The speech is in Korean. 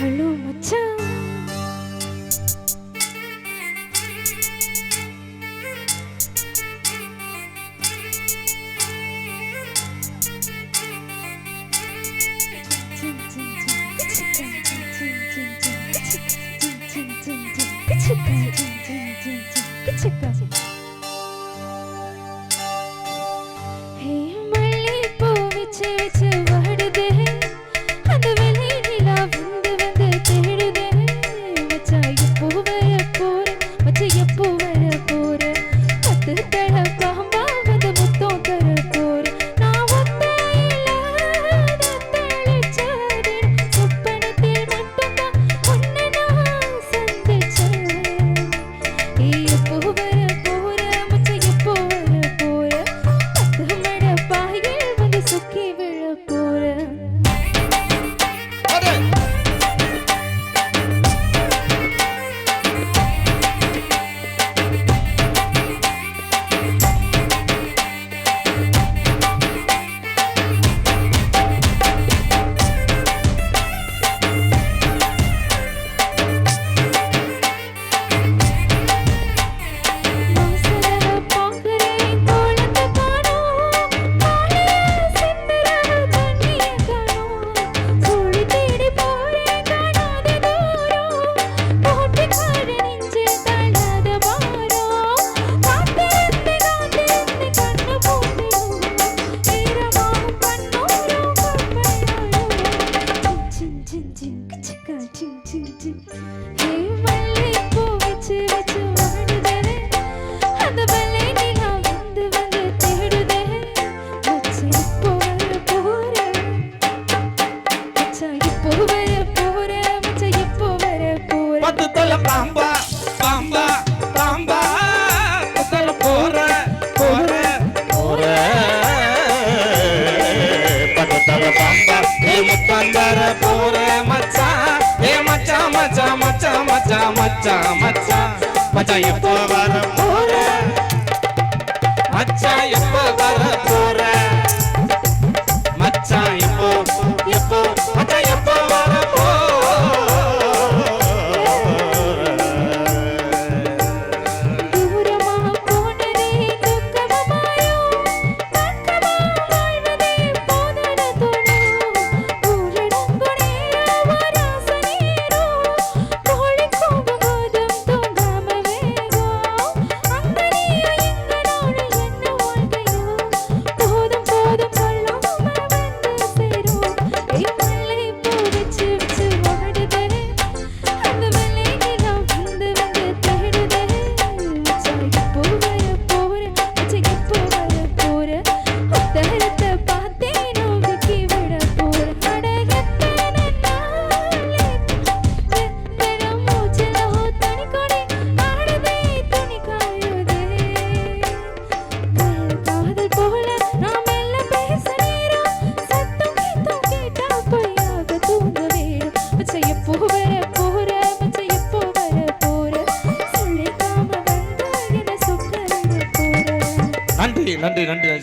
별로 못 참. 끝까지 헤이 멀리 봄이 치우쳐 Goodbye. कर पूरे मचा ये मचा मचा मचा मचा मचा मचा। நன்றி நன்றி